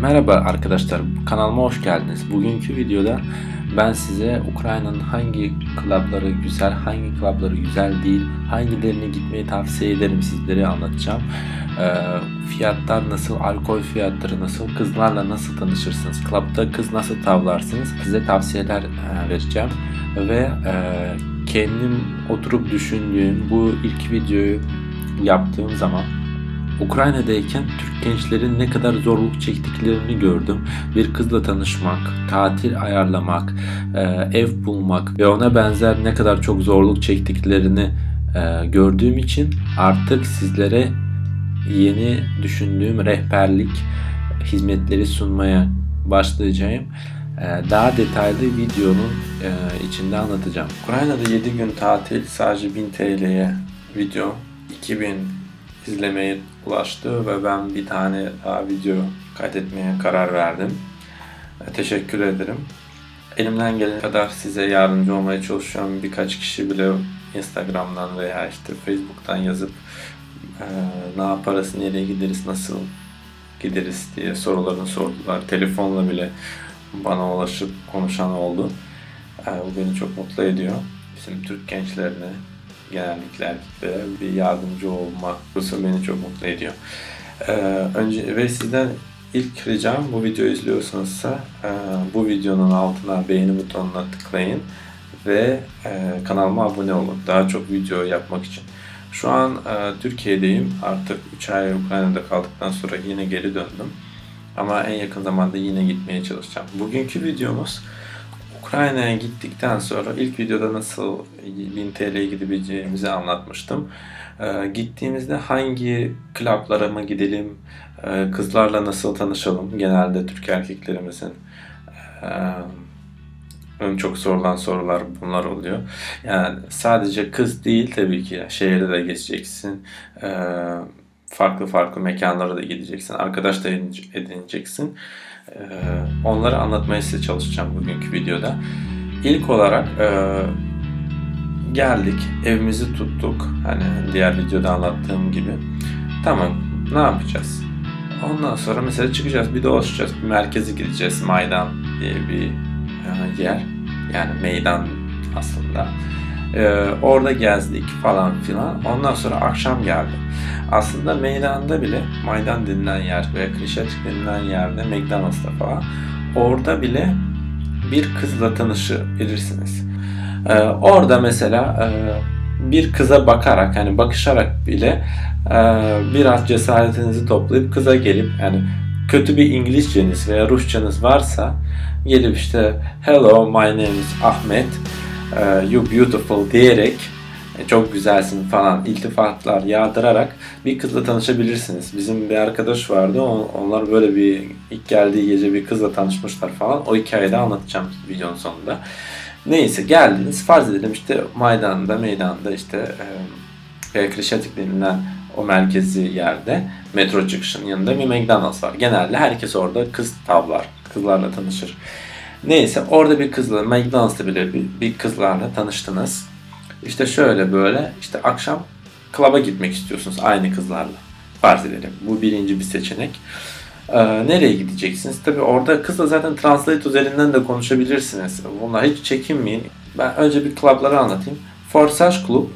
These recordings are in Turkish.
Merhaba arkadaşlar, kanalıma hoş geldiniz. Bugünkü videoda ben size Ukrayna'nın hangi klapları güzel, hangi klapları güzel değil, hangilerine gitmeyi tavsiye ederim sizlere anlatacağım. Ee, fiyatlar nasıl, alkol fiyatları nasıl, kızlarla nasıl tanışırsınız, klapta kız nasıl tavlarsınız size tavsiyeler e, vereceğim. Ve e, kendim oturup düşündüğüm bu ilk videoyu yaptığım zaman Ukrayna'dayken Türk gençlerin ne kadar zorluk çektiklerini gördüm. Bir kızla tanışmak, tatil ayarlamak, e, ev bulmak ve ona benzer ne kadar çok zorluk çektiklerini e, gördüğüm için artık sizlere yeni düşündüğüm rehberlik hizmetleri sunmaya başlayacağım. E, daha detaylı videonun içinde anlatacağım. Ukrayna'da 7 gün tatil sadece 1000 TL'ye video 2000 izlemeye ulaştı ve ben bir tane daha video kaydetmeye karar verdim. E, teşekkür ederim. Elimden gelen kadar size yardımcı olmaya çalışıyorum. Birkaç kişi bile Instagram'dan veya işte Facebook'tan yazıp e, ne yaparız, nereye gideriz, nasıl gideriz diye sorularını sordular. Telefonla bile bana ulaşıp konuşan oldu. E, bu beni çok mutlu ediyor. Bizim Türk gençlerine genellikle erkeklere bir yardımcı olma hususu beni çok mutlu ediyor. Ee, önce ve sizden ilk ricam bu videoyu izliyorsanızsa e, bu videonun altına beğeni butonuna tıklayın ve e, kanalıma abone olun. Daha çok video yapmak için. Şu an e, Türkiye'deyim. Artık 3 ay Ukrayna'da kaldıktan sonra yine geri döndüm. Ama en yakın zamanda yine gitmeye çalışacağım. Bugünkü videomuz Ukrayna'ya gittikten sonra ilk videoda nasıl 1000 TL'ye gidebileceğimizi anlatmıştım. Ee, gittiğimizde hangi klaplara mı gidelim, ee, kızlarla nasıl tanışalım genelde Türk erkeklerimizin ee, çok sorulan sorular bunlar oluyor. Yani sadece kız değil tabii ki şehirde de geçeceksin. Ee, farklı farklı mekanlara da gideceksin. Arkadaş da edineceksin. Ee, onları anlatmaya size çalışacağım bugünkü videoda. İlk olarak e, geldik, evimizi tuttuk. Hani diğer videoda anlattığım gibi. Tamam, ne yapacağız? Ondan sonra mesela çıkacağız, bir dolaşacağız, bir merkeze gideceğiz. Maydan diye bir e, yer. Yani meydan aslında. Ee, orada gezdik falan filan. Ondan sonra akşam geldi. Aslında meydanda bile Maydan denilen yer veya Krişatik denilen yerde McDonald's'ta falan orada bile bir kızla tanışabilirsiniz. Ee, orada mesela e, bir kıza bakarak hani bakışarak bile e, biraz cesaretinizi toplayıp kıza gelip yani kötü bir İngilizceniz veya Rusçanız varsa gelip işte hello my name is Ahmet you beautiful diyerek e, çok güzelsin falan iltifatlar yağdırarak bir kızla tanışabilirsiniz. Bizim bir arkadaş vardı. Onlar böyle bir ilk geldiği gece bir kızla tanışmışlar falan. O hikayeyi de anlatacağım videonun sonunda. Neyse geldiniz. Farz edelim işte Maydan'da, meydanda işte e, Krişatik denilen o merkezi yerde metro çıkışının yanında bir McDonald's var. Genelde herkes orada kız tavlar. Kızlarla tanışır. Neyse orada bir kızla McDonald's'ta bile bir, bir kızlarla tanıştınız. İşte şöyle böyle işte akşam klaba gitmek istiyorsunuz aynı kızlarla. Farz edelim. Bu birinci bir seçenek. Ee, nereye gideceksiniz? Tabi orada kızla zaten Translate üzerinden de konuşabilirsiniz. Bunlar hiç çekinmeyin. Ben önce bir klubları anlatayım. Forsage Club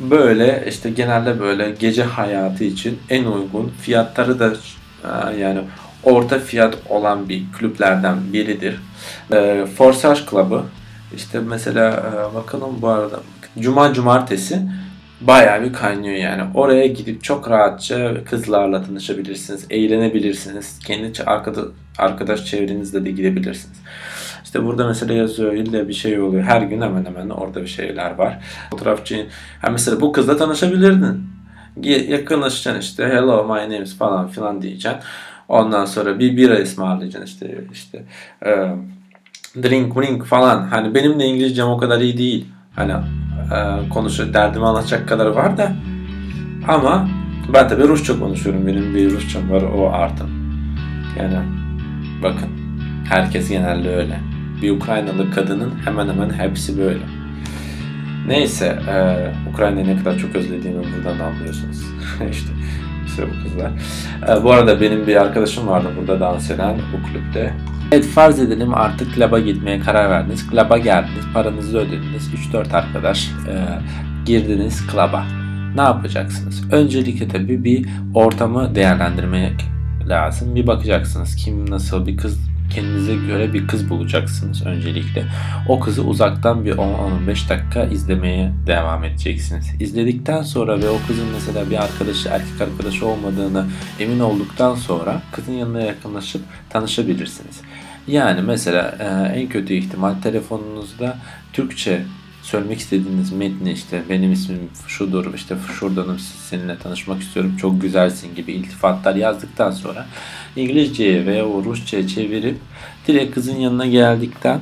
böyle işte genelde böyle gece hayatı için en uygun fiyatları da e, yani orta fiyat olan bir kulüplerden biridir. E, Forsage Club'ı işte mesela e, bakalım bu arada Cuma cumartesi bayağı bir kaynıyor yani. Oraya gidip çok rahatça kızlarla tanışabilirsiniz, eğlenebilirsiniz. Kendi arkadaş, arkadaş çevrenizle de gidebilirsiniz. İşte burada mesela yazıyor illa bir şey oluyor. Her gün hemen hemen orada bir şeyler var. Fotoğrafçı, yani mesela bu kızla tanışabilirdin. Yakınlaşacaksın işte hello my name is falan filan diyeceksin. Ondan sonra bir bira ısmarlayacaksın işte işte e, drink drink falan. Hani benim de İngilizcem o kadar iyi değil. Hani e, konuşuyor, derdimi anlatacak kadar var da ama ben tabi Rusça konuşuyorum. Benim bir Rusçam var o artı. Yani bakın herkes genelde öyle. Bir Ukraynalı kadının hemen hemen hepsi böyle. Neyse, e, Ukrayna'yı ne kadar çok özlediğimi buradan anlıyorsunuz. işte bu kızlar. Ee, bu arada benim bir arkadaşım vardı burada dans eden bu kulüpte. Evet farz edelim artık klaba gitmeye karar verdiniz. Klaba geldiniz, paranızı ödediniz. 3-4 arkadaş e, girdiniz klaba. Ne yapacaksınız? Öncelikle tabii bir ortamı değerlendirmek lazım. Bir bakacaksınız kim nasıl bir kız kendinize göre bir kız bulacaksınız öncelikle. O kızı uzaktan bir 10-15 dakika izlemeye devam edeceksiniz. İzledikten sonra ve o kızın mesela bir arkadaşı, erkek arkadaşı olmadığını emin olduktan sonra kızın yanına yakınlaşıp tanışabilirsiniz. Yani mesela e, en kötü ihtimal telefonunuzda Türkçe söylemek istediğiniz metni işte benim ismim şudur işte şuradanım seninle tanışmak istiyorum çok güzelsin gibi iltifatlar yazdıktan sonra İngilizceye veya o Rusça'ya çevirip direkt kızın yanına geldikten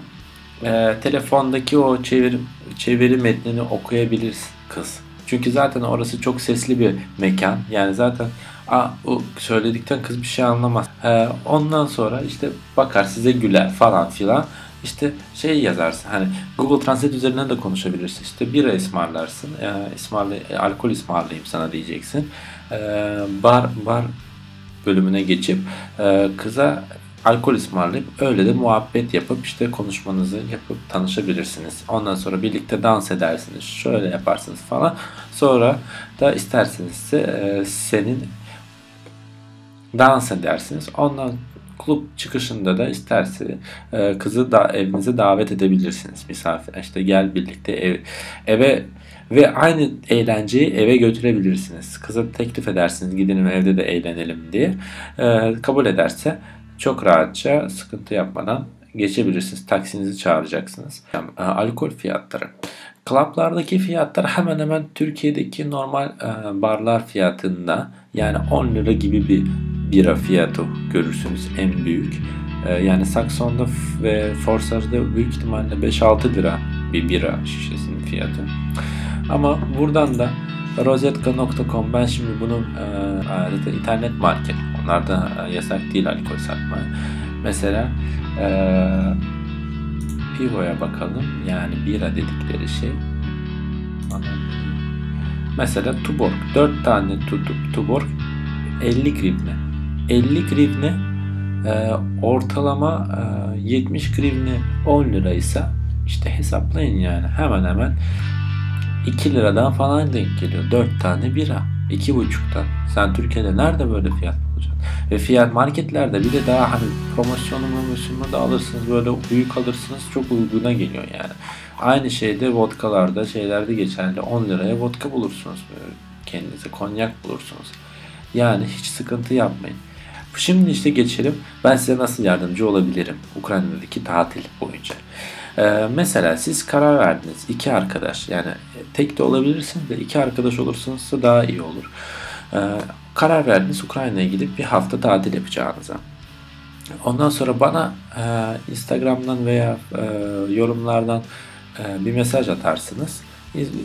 e, telefondaki o çeviri, çeviri metnini okuyabilir kız. Çünkü zaten orası çok sesli bir mekan. Yani zaten a, o söyledikten kız bir şey anlamaz. E, ondan sonra işte bakar size güler falan filan işte şey yazarsın hani Google Translate üzerinden de konuşabilirsin. İşte bira ısmarlarsın. E, ısmarlı, e, alkol ısmarlayayım sana diyeceksin. E, bar bar bölümüne geçip e, kıza alkol ısmarlayıp öyle de muhabbet yapıp işte konuşmanızı yapıp tanışabilirsiniz. Ondan sonra birlikte dans edersiniz. Şöyle yaparsınız falan. Sonra da isterseniz de e, senin dans edersiniz. Ondan kulüp çıkışında da isterse e, kızı da evinize davet edebilirsiniz misafir. İşte gel birlikte ev, eve ve aynı eğlenceyi eve götürebilirsiniz. Kıza teklif edersiniz gidelim evde de eğlenelim diye. E, kabul ederse çok rahatça sıkıntı yapmadan geçebilirsiniz. Taksinizi çağıracaksınız. E, alkol fiyatları. Klaplardaki fiyatlar hemen hemen Türkiye'deki normal e, barlar fiyatında yani 10 lira gibi bir bira fiyatı görürsünüz en büyük. E, yani Saxon'da ve Forsar'da büyük ihtimalle 5-6 lira bir bira şişesinin fiyatı. Ama buradan da rozetka.com ben şimdi bunun e, internet market onlarda e, yasak değil alkol satma. Mesela e, Pivo'ya bakalım. Yani bira dedikleri şey. Mesela Tuborg. 4 tane Tuborg 50 grivne. 50 grivne e, ortalama e, 70 grivne 10 liraysa işte hesaplayın yani hemen hemen 2 liradan falan denk geliyor. 4 tane bira. 2,5'tan. Sen Türkiye'de nerede böyle fiyat bulacaksın? Ve fiyat marketlerde bir de daha hani promosyonu promosyonu da alırsınız böyle büyük alırsınız çok uyguna geliyor yani. Aynı şeyde vodkalarda şeylerde geçerli 10 liraya vodka bulursunuz kendinize konyak bulursunuz. Yani hiç sıkıntı yapmayın. Şimdi işte geçelim. Ben size nasıl yardımcı olabilirim Ukrayna'daki tatil boyunca. Ee, mesela siz karar verdiniz. iki arkadaş yani tek de olabilirsiniz de iki arkadaş olursanız da daha iyi olur. Ee, karar verdiniz Ukrayna'ya gidip bir hafta tatil yapacağınıza. Ondan sonra bana e, Instagram'dan veya e, yorumlardan e, bir mesaj atarsınız.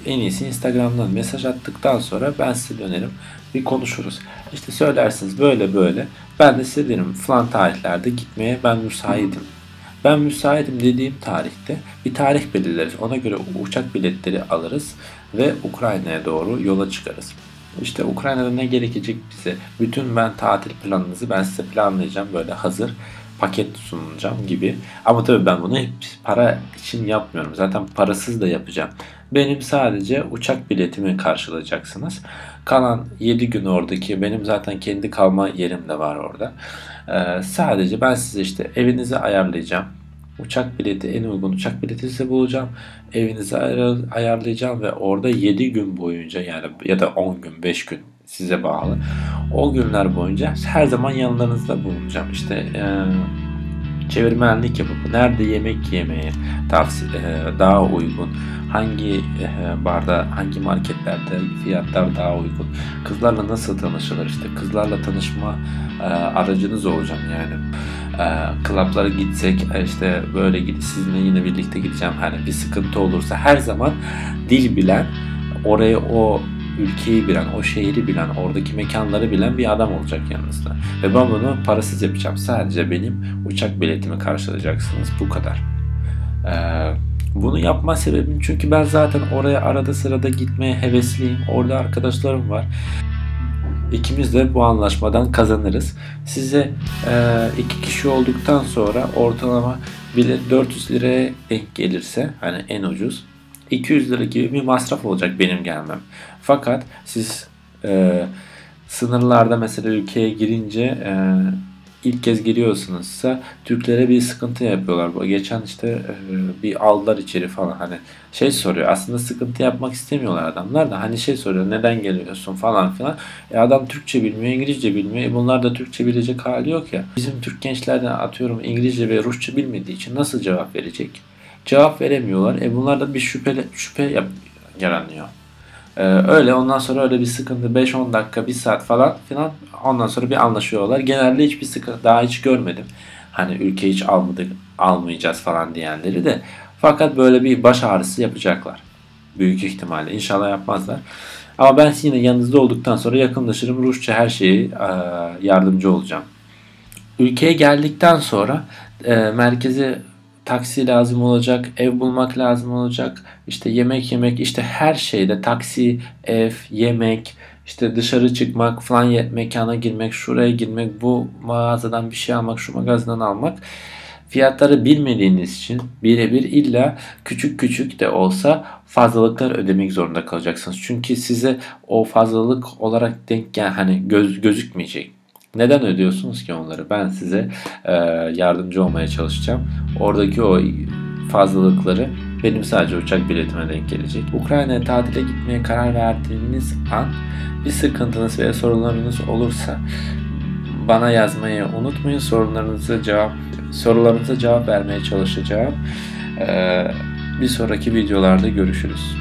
En iyisi Instagram'dan mesaj attıktan sonra ben size dönerim. Bir konuşuruz. İşte söylersiniz böyle böyle. Ben de size derim falan tarihlerde gitmeye ben müsaitim. Ben müsaitim dediğim tarihte bir tarih belirleriz. Ona göre uçak biletleri alırız ve Ukrayna'ya doğru yola çıkarız. İşte Ukrayna'da ne gerekecek bize? Bütün ben tatil planınızı ben size planlayacağım böyle hazır paket sunacağım gibi. Ama tabii ben bunu para için yapmıyorum. Zaten parasız da yapacağım. Benim sadece uçak biletimi karşılayacaksınız. Kalan 7 gün oradaki benim zaten kendi kalma yerim de var orada. Ee, sadece ben size işte evinizi ayarlayacağım. Uçak bileti en uygun uçak bileti size bulacağım. Evinizi ayarlayacağım ve orada 7 gün boyunca yani ya da 10 gün 5 gün size bağlı. O günler boyunca her zaman yanlarınızda bulunacağım. İşte e, çevirmenlik yapıp nerede yemek yemeye tavsiye daha uygun hangi e, barda hangi marketlerde fiyatlar daha uygun kızlarla nasıl tanışılır? İşte kızlarla tanışma e, aracınız olacağım yani. E, klaplara gitsek işte böyle gidip sizinle yine birlikte gideceğim. Hani bir sıkıntı olursa her zaman dil bilen oraya o ülkeyi bilen, o şehri bilen, oradaki mekanları bilen bir adam olacak yanınızda. Ve ben bunu parasız yapacağım. Sadece benim uçak biletimi karşılayacaksınız. Bu kadar. Ee, bunu yapma sebebim çünkü ben zaten oraya arada sırada gitmeye hevesliyim. Orada arkadaşlarım var. İkimiz de bu anlaşmadan kazanırız. Size e, iki kişi olduktan sonra ortalama bile 400 liraya denk gelirse hani en ucuz 200 lira gibi bir masraf olacak benim gelmem. Fakat siz e, sınırlarda mesela ülkeye girince e, ilk kez giriyorsunuzsa Türklere bir sıkıntı yapıyorlar. Geçen işte e, bir aldılar içeri falan hani şey soruyor. Aslında sıkıntı yapmak istemiyorlar adamlar da hani şey soruyor neden geliyorsun falan filan. E adam Türkçe bilmiyor, İngilizce bilmiyor. E bunlar da Türkçe bilecek hali yok ya. Bizim Türk gençlerden atıyorum İngilizce ve Rusça bilmediği için nasıl cevap verecek? Cevap veremiyorlar. E bunlar da bir şüphe şüphe yap, yaranıyor. Ee, öyle ondan sonra öyle bir sıkıntı 5-10 dakika 1 saat falan filan ondan sonra bir anlaşıyorlar. Genelde hiçbir sıkıntı daha hiç görmedim. Hani ülke hiç almadık almayacağız falan diyenleri de fakat böyle bir baş ağrısı yapacaklar. Büyük ihtimalle. İnşallah yapmazlar. Ama ben yine yanınızda olduktan sonra yakınlaşırım. Rusça her şeyi e, yardımcı olacağım. Ülkeye geldikten sonra e, merkeze taksi lazım olacak, ev bulmak lazım olacak, işte yemek yemek, işte her şeyde taksi, ev, yemek, işte dışarı çıkmak, falan mekana girmek, şuraya girmek, bu mağazadan bir şey almak, şu magazinden almak fiyatları bilmediğiniz için birebir illa küçük küçük de olsa fazlalıklar ödemek zorunda kalacaksınız. Çünkü size o fazlalık olarak denk gel hani göz gözükmeyecek. Neden ödüyorsunuz ki onları? Ben size e, yardımcı olmaya çalışacağım. Oradaki o fazlalıkları benim sadece uçak biletime denk gelecek. Ukrayna'ya tatile gitmeye karar verdiğiniz an bir sıkıntınız veya sorunlarınız olursa bana yazmayı unutmayın. Sorunlarınıza cevap sorularınıza cevap vermeye çalışacağım. Ee, bir sonraki videolarda görüşürüz.